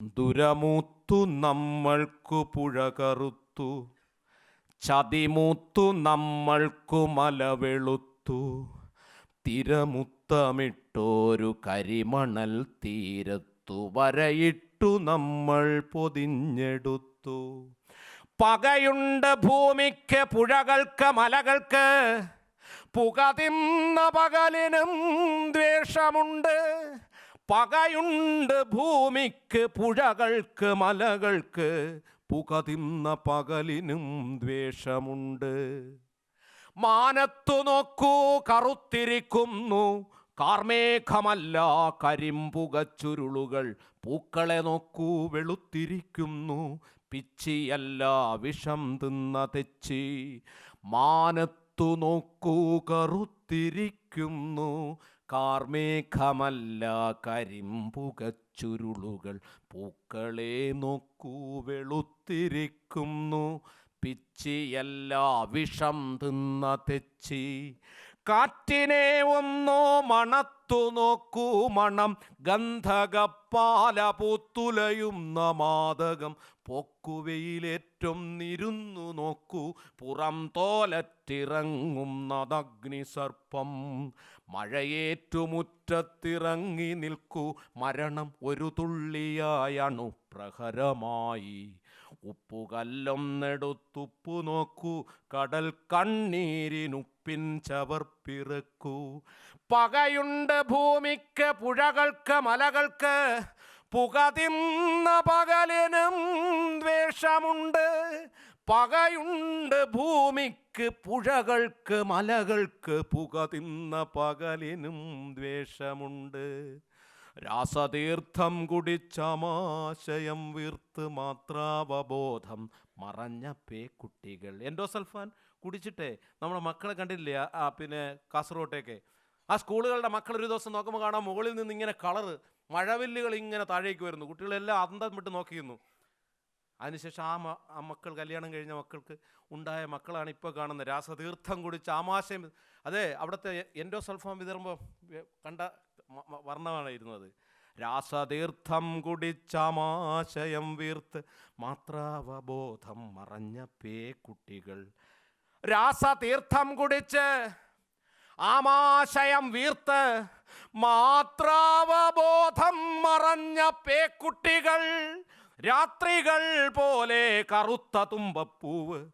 ദുരമൂത്തു നമ്മൾക്കു പുഴ കറുത്തു ചതിമൂത്തു നമ്മൾക്കു മല വെളുത്തു തിരമുത്തമിട്ടോരു കരിമണൽ തീരത്തു വരയിട്ടു നമ്മൾ പൊതിഞ്ഞെടുത്തു. പകയുണ്ട് ഭൂമിക്ക് പുഴകൾക്ക് മലകൾക്ക് പുക തിന്ന പകലിനും ദ്വേഷമുണ്ട്. പകയുണ്ട് ഭൂമിക്ക് പുഴകൾക്ക് മലകൾക്ക്. പുക തിന്ന പകലിനും ദ്വേഷമുണ്ട്. മാനത്തു നോക്കൂ കറുത്തിരിക്കുന്നു. കാർമേഘമല്ല കരിമ്പുക ചുരുളുകൾ. പൂക്കളെ നോക്കൂ വെളുത്തിരിക്കുന്നു. പിച്ചിയല്ല വിഷം തിന്ന തെച്ചി. മാനത്തു നോക്കൂ കറുത്തിരിക്കുന്നു. കാർമേഘമല്ല കരിമ്പുക ചുരുളുകൾ പൂക്കളെ നോക്കൂ വെളുത്തിരിക്കുന്നു. പിച്ചിയല്ല വിഷം തിന്ന തെച്ചി. കാറ്റിനെ ഒന്നോ മണത്തു നോക്കൂ മണം. ഗന്ധകപ്പാല പൂത്തുലയുന്ന മാതകം പൊക്കുവയിലേറ്റം നിരുന്നു നോക്കൂ. പുറം തോലറ്റിറങ്ങുന്നതഗ്നി സർപ്പം. മഴയേറ്റുമുറ്റത്തിറങ്ങി നിൽക്കൂ. മരണം ഒരു തുള്ളിയായണു പ്രഹരമായി. ഉപ്പുകല്ലൊന്നെടുത്തുപ്പു നോക്കൂ. കടൽ കണ്ണീരിനുപ്പിൻ ചവർപ്പിറക്കൂ പകയുണ്ട് ഭൂമിക്ക് പുഴകൾക്ക് മലകൾക്ക്. പുകതിന്ന പകലിനും ദ്വേഷമുണ്ട് പകയുണ്ട് ഭൂമിക്ക് പുഴകൾക്ക് മലകൾക്ക്. പുകതിന്ന പകലിനും ദ്വേഷമുണ്ട് രാസതീർത്ഥം കുടിച്ചമാശയം വീർത്ത് മാത്രാവബോധം മറഞ്ഞ പേക്കുട്ടികൾ. എൻഡോസൾഫാൻ കുടിച്ചിട്ടേ. നമ്മുടെ മക്കളെ കണ്ടില്ലേ? ആ പിന്നെ കാസർഗോട്ടേക്ക്. ആ സ്കൂളുകളുടെ മക്കൾ ഒരു ദിവസം നോക്കുമ്പോൾ കാണാം മുകളിൽ നിന്ന് ഇങ്ങനെ കളറ് മഴവില്ലുകൾ ഇങ്ങനെ താഴേക്ക് വരുന്നു. കുട്ടികളെല്ലാം അന്തം വിട്ട് നോക്കിയിരുന്നു. അതിനുശേഷം ആ ആ മക്കൾ കല്യാണം കഴിഞ്ഞ മക്കൾക്ക് ഉണ്ടായ മക്കളാണ് ഇപ്പോൾ കാണുന്നത്. രാസതീർത്ഥം കുടിച്ച് ആമാശയം അതെ അവിടുത്തെ എൻഡോസൾഫാൻ വിതറുമ്പോൾ കണ്ട വർണമാണ് ഇരുന്നത്. രാസതീർത്ഥം കുടിച്ചാമാശയം വീർത്ത് മാത്രാവബോധം മറഞ്ഞ പേ കുട്ടികൾ. രാസതീർത്ഥം കുടിച്ച് ആമാശയം വീർത്ത് മാത്രാവബോധം മറഞ്ഞ പേക്കുട്ടികൾ രാത്രികൾ പോലെ കറുത്ത തുമ്പപ്പൂവ്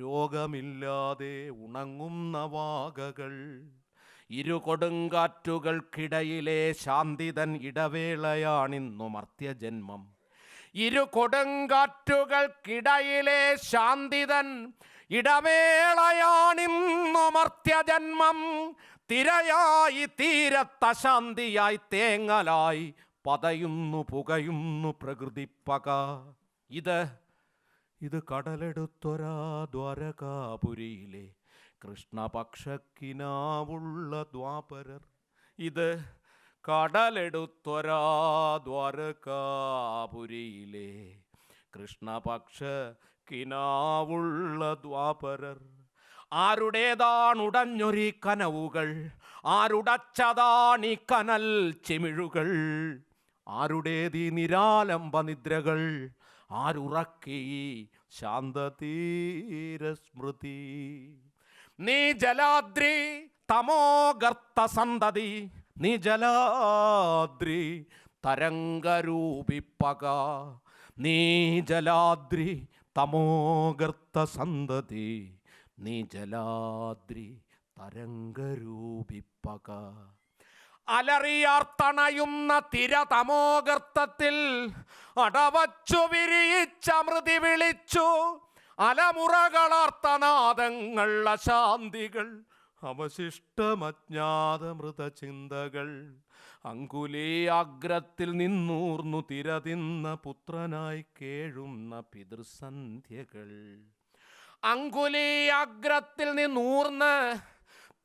രോഗമില്ലാതെ ഉണങ്ങുന്ന വാകകൾ ഇരു കൊടുങ്കാറ്റുകൾക്കിടയിലെ ശാന്തിതൻ ഇടവേളയാണിന്നു മർത്യജന്മം. ഇരു കൊടുങ്കാറ്റുകൾക്കിടയിലെ ശാന്തിതൻ ഇടവേളയാണിന്നു മർത്യജന്മം. തിരയായി തീരത്ത ശാന്തിയായി തേങ്ങലായി പതയുന്നു പുകയുന്നു പ്രകൃതി പക. ഇത് ഇത് കടലെടുത്തൊരാ ദ്വാരകാപുരിയിലെ കൃഷ്ണപക്ഷക്കിനാവുള്ള ദ്വാപരർ. ഇത് കടലെടുത്തൊരാ ദ്വാരകാപുരിയിലെ കൃഷ്ണപക്ഷ കിനാവുള്ള ദ്വാപരർ ആരുടേതാണുടഞ്ഞൊരി കനവുകൾ? ആരുടച്ചതാണി കനൽ ചെമിഴുകൾ? ആരുടേതീ നിരാലംബ നിദ്രകൾ? ആരുറക്കി ശാന്തതീരസ്മൃതി? നീ ജലാദ്രി തമോഗർത്ത സന്തതി നീ ജലാദ്രി തരംഗരൂപിപ്പക നീ ജലാദ്രി തമോഗർത്ത സന്തതി നീ ജലാദ്രി തരംഗരൂപിപ്പക. അലറിയാർത്തണയുന്ന തിരതമോഗർത്തത്തിൽ അടവച്ചു വിരിയിച്ച മൃതി വിളിച്ചു. അലമുറകളാർത്തനാദങ്ങൾ അശാന്തികൾ അവശിഷ്ടമജ്ഞാത മൃതചിന്തകൾ. അങ്കുലീയാഗ്രത്തിൽ നിന്നൂർന്നു തിരതിന്ന പുത്രനായി കേഴുന്ന പിതൃസന്ധ്യകൾ. അങ്കുലേ അങ്കുലീയാഗ്രത്തിൽ നിന്നൂർന്ന്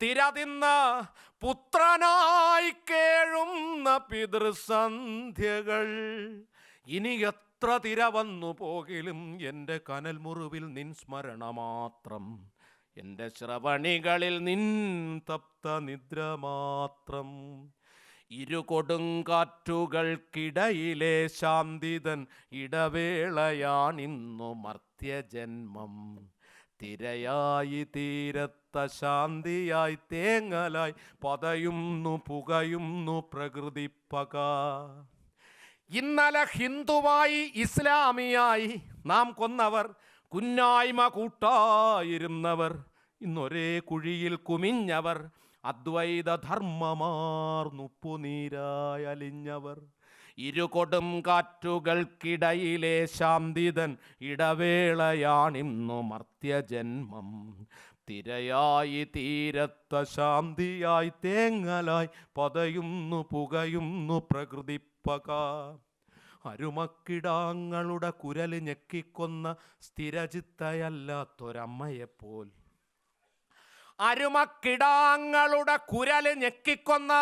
തിരതിന്ന പുത്രനായി കേഴുന്ന പിതൃസന്ധ്യകൾ. ഇനി എത്ര തിര വന്നു പോകിലും എന്റെ കനൽ മുറിവിൽ നിൻ സ്മരണ മാത്രം എന്റെ ശ്രവണികളിൽ നിൻ തപ്ത നിദ്ര മാത്രം. ഇരു കൊടുങ്കാറ്റുകൾക്കിടയിലെ ശാന്തിതൻ ഇടവേളയാണിന്നു മർത്യജന്മം. തിരയായി തീരത്ത ശാന്തിയായി തേങ്ങലായി പതയുന്നു പുകയുന്നു പ്രകൃതി പക. ഇന്നലെ ഹിന്ദുവായി ഇസ്ലാമിയായി നാം കൊന്നവർ കുന്നായ്മ കൂട്ടായിരുന്നവർ. ഇന്നൊരേ കുഴിയിൽ കുമിഞ്ഞവർ. അദ്വൈത നുപ്പുനീരായലിഞ്ഞവർ ഇരുകൊടും കാറ്റുകൾക്കിടയിലെ ശാന്തിതൻ ഇടവേളയാണിന്നു മർത്യജന്മം. തിരയായി തീരത്ത ശാന്തിയായി തേങ്ങലായി പതയുന്നു പുകയുന്നു പ്രകൃതിപ്പക. അരുമക്കിടാങ്ങളുടെ കുരൽ ഞെക്കിക്കൊന്ന സ്ഥിരചിത്തയല്ലാത്തൊരമ്മയെപ്പോൽ അരുമക്കിടാങ്ങളുടെ കുരൽ ഞെക്കിക്കൊന്ന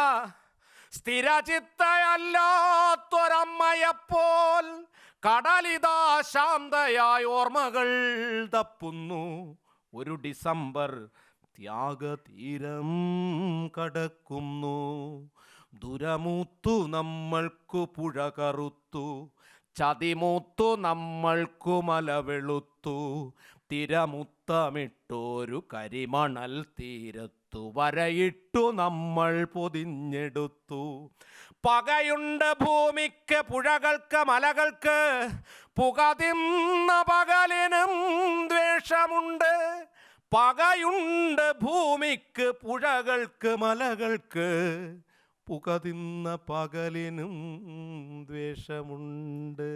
സ്ഥിരചിത്തയല്ലാത്തൊരമ്മയെപ്പോൽ കടലിതാ ശാന്തയായി ഓർമ്മകൾ തപ്പുന്നു. ഒരു ഡിസംബർ ത്യാഗതീരം കടക്കുന്നു. ദുരമൂത്തു നമ്മൾക്കു പുഴ കറുത്തു. ചതിമൂത്തു നമ്മൾക്കു മല വെളുത്തു തിരമുത്തമിട്ടൊരു കരിമണൽ തീരത്തു വരയിട്ടു നമ്മൾ പൊതിഞ്ഞെടുത്തു. പകയുണ്ട് ഭൂമിക്ക് പുഴകൾക്ക് മലകൾക്ക് പുകതിന്ന പകലിനും ദ്വേഷമുണ്ട്. പകയുണ്ട് ഭൂമിക്ക് പുഴകൾക്ക് മലകൾക്ക് പുകതിന്ന പകലിനും ദ്വേഷമുണ്ട്.